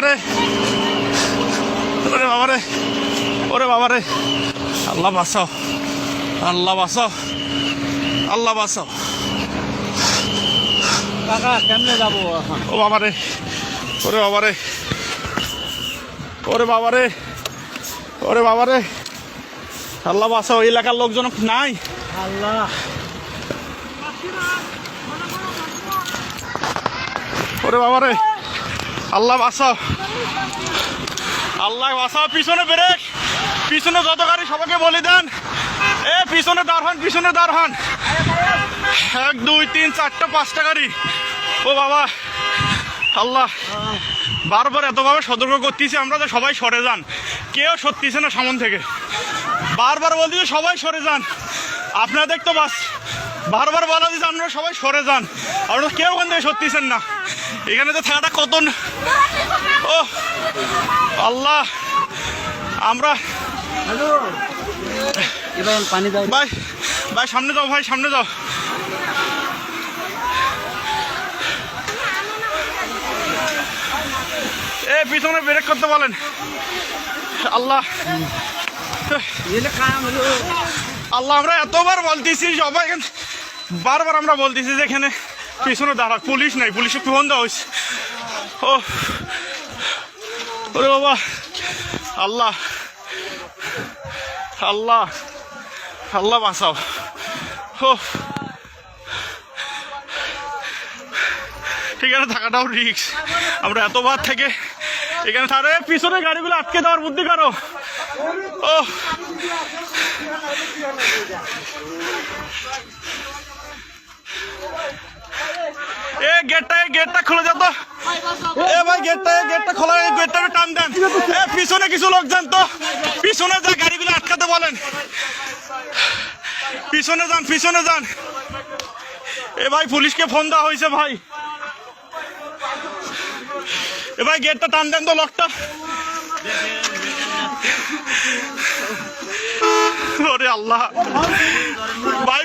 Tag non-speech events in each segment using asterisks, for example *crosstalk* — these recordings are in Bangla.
ওরে বাবা রে ওরে বাবা রে ওরে বাবা রে আল্লাহ বাঁচাও আল্লাহ বাঁচাও আল্লাহ বাঁচাও। কাকা কেমনে যাব ও বাবা রে ওরে বাবা রে ওরে বাবা রে ওরে বাবা রে আল্লাহ বাঁচাও এলাকার লোকজন নাই। আল্লাহ। ওরে বাবা রে আল্লাহ বাঁচাও আল্লাহ বাঁচাও পিছনে ব্রেক। পিছনে যত গাড়ি সবাইকে বলে দেন। এ, পিছনে দাঁড় পিছনে দাঁড় এক, দুই, তিন, চারটা, পাঁচটা গাড়ি। ও বাবা, আল্লাহ। বারবার এতভাবে সতর্ক করতেছি আমরা যে সবাই সরে যান। কেউ সত্যিছে না সামন থেকে। বারবার বলতেছি সবাই সরে যান। আপনাদের তো বাস বারবার বলা দিচ্ছে আপনারা সবাই সরে যান। আপনারা কেউ ওখান থেকে সত্যিছেন না। এখানে তো থাকাটা কত ও, আল্লাহ, আমরা ভাই ভাই, সামনে যাও, ভাই, সামনে যাও। এ, পিছনে ব্রেক করতে বলেন। আল্লাহ। আল্লাহ, আমরা এতবার বলতেছি, সবাই বারবার আমরা বলতেছি যে এখানে পিছনে দাঁড়া, পুলিশ নাই, পুলিশে ফোন দেওয়া হয়েছে ওরে বাবা, আল্লাহ আল্লাহ আল্লাহ বাঁচাও। ও এখানে থাকাটাও রিক্স আমরা এতবার থেকে এখানে তারে পিছনে গাড়িগুলো আটকে দেওয়ার বুদ্ধি করো। ও গেটটা গেটটা খুলে যাও তো। এ ভাই, গেটটা গেটটা খোলা গেটটা টান দেন। পিছনে কিছু লোক যান তো। পিছনে যা, গাড়িগুলো আটকাতে বলেন। পিছনে যান পিছনে যান। এ ভাই, পুলিশকে ফোন দেওয়া হয়েছে ভাই। এ ভাই, গেটটা টান দেন তো লকটা। আল্লাহ।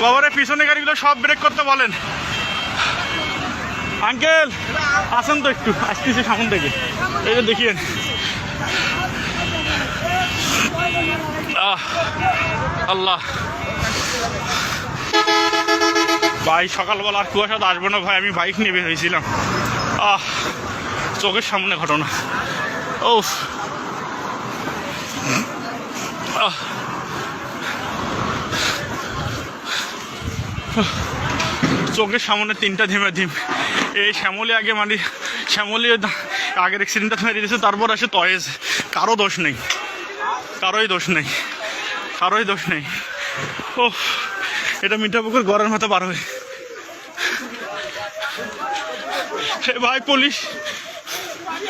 বাবারে, পিছনে গাড়িগুলো সব ব্রেক করতে বলেন। আঙ্কেল, আসেন তো একটু, আসতেছি সামন থেকে। এই যে দেখিয়েন। আল্লাহ। ভাই, সকালবেলা আর কুয়াশা তো আসবে না ভাই, আমি বাইক নিয়ে বের হয়েছিলাম। আহ, চোখের সামনে ঘটনা। ও আহ চোখের সামনে তিনটা ধিমে ধিম। এই শ্যামলি আগে মানে শ্যামলি আগের অ্যাক্সিডেন্টটা মেরে দিয়েছে, তারপর আসে তয়েজ। কারও দোষ নেই। কারোই দোষ নেই। কারোই দোষ নেই। ও এটা মিঠাপুকুর গড়ের মাথা বার হয়ে। ভাই, পুলিশ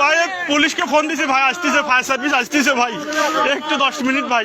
ভাই পুলিশকে ফোন দিছে ভাই আসতেছে ফায়ার সার্ভিস আসতেছে ভাই। একটু দশ মিনিট ভাই।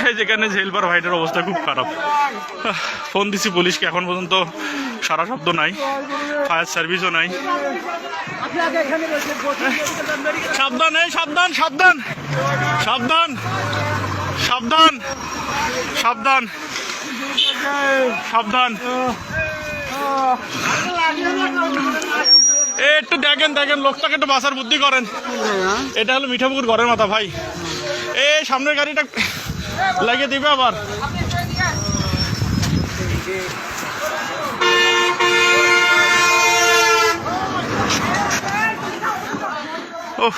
*laughs* যেখানে জেলবার ভাইটার অবস্থা খুব খারাপ। ফোন দিছি পুলিশকে, এখন পর্যন্ত সারা শব্দ নাই ফায়ার সার্ভিসও নাই। সাবধান, এই সাবধান সাবধান সাবধান সাবধান সাবধান সাবধান। এ, একটু দেখেন দেখেন, লোকটাকে একটু বাসার বুদ্ধি করেন। এটা হলো মিঠাপুকুর ঘরের মাথা, ভাই। এ, সামনের গাড়িটা লাগিয়ে দিবে আবার। ওহ